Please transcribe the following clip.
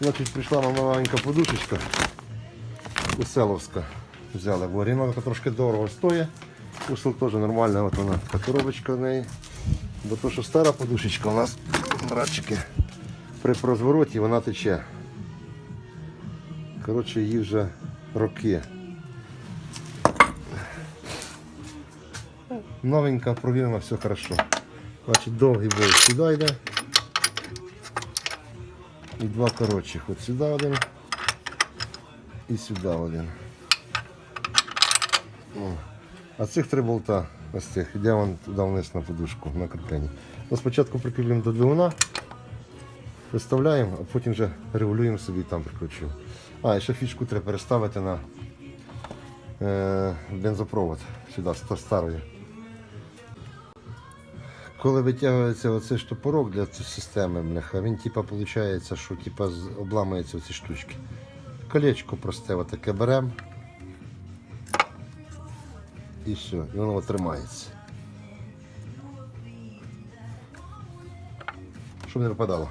Значить, прийшла нам маленька подушечка. Уселовська. Взяли, бо ріновка трошки дорого стоїть. Усел теж нормальна, от вона така коробочка в неї. Бо то, що стара подушечка у нас, братчики, при розвороті вона тече. Коротше, їй вже роки. Новенька, провірена, все хорошо. Значить, довгий болт сюди йде. І два коротших. От сюди один. І сюди один. А цих три болта, ось цих, йде вон туди вниз на подушку, на кріплення. Ну, спочатку прикріплюємо до двигуна, виставляємо, а потім вже регулюємо собі і там прикручуємо. А, і ще фішку треба переставити на е, бензопровод сюди, старої. Коли витягується оцей штопорок для цієї системи, бляха, він типа виходить, що типа обламується оці штучки. Колечко просте отаке беремо. І все, і воно тримається. Щоб не випадало.